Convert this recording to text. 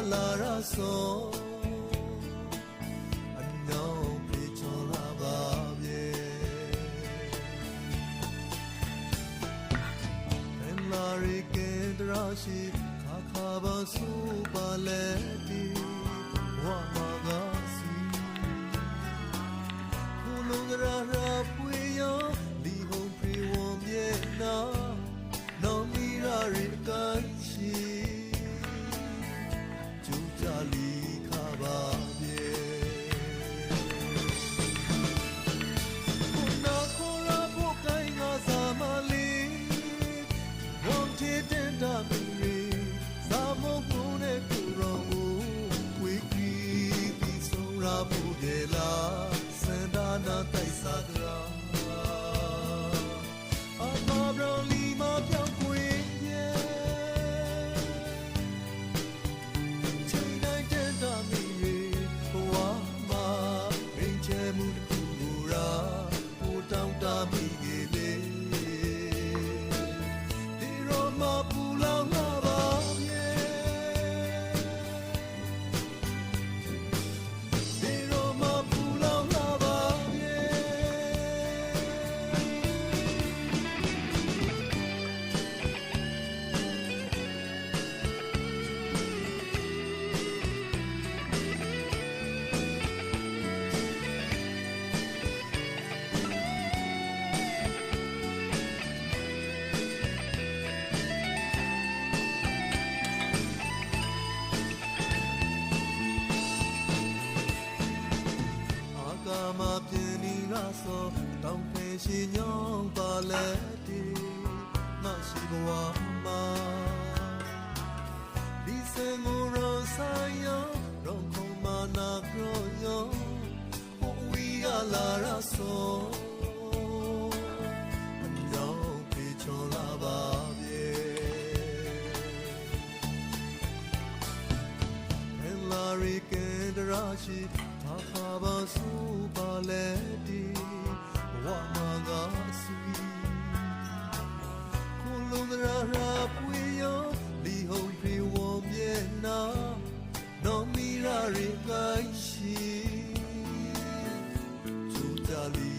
ရောဝီကလာရဆောအနောင်ပြေချောလာပါပြေဘယ်လာရီကင်တရာရှိခါခါပါစူပါလေတီဝါမကစီခုလုံးကရာရာပွေရော နာ ပြင်းနီရာဆိုတောင်းဖေရှိညောင်းပါလေတီမရှိဘဝမှာဒီစင်ငိုရောဆိုင်ယောရောခုံမနာကရောယောဟိုဝီကလာရာဆိုအညောင်းပြေချောလာပါပြေ En la rikendra shi ta kha ba su ba le ti wa ma ga si ko lo dra ra pwe yo li hong phi wo mye na no mi ra ri kai shi chu ta li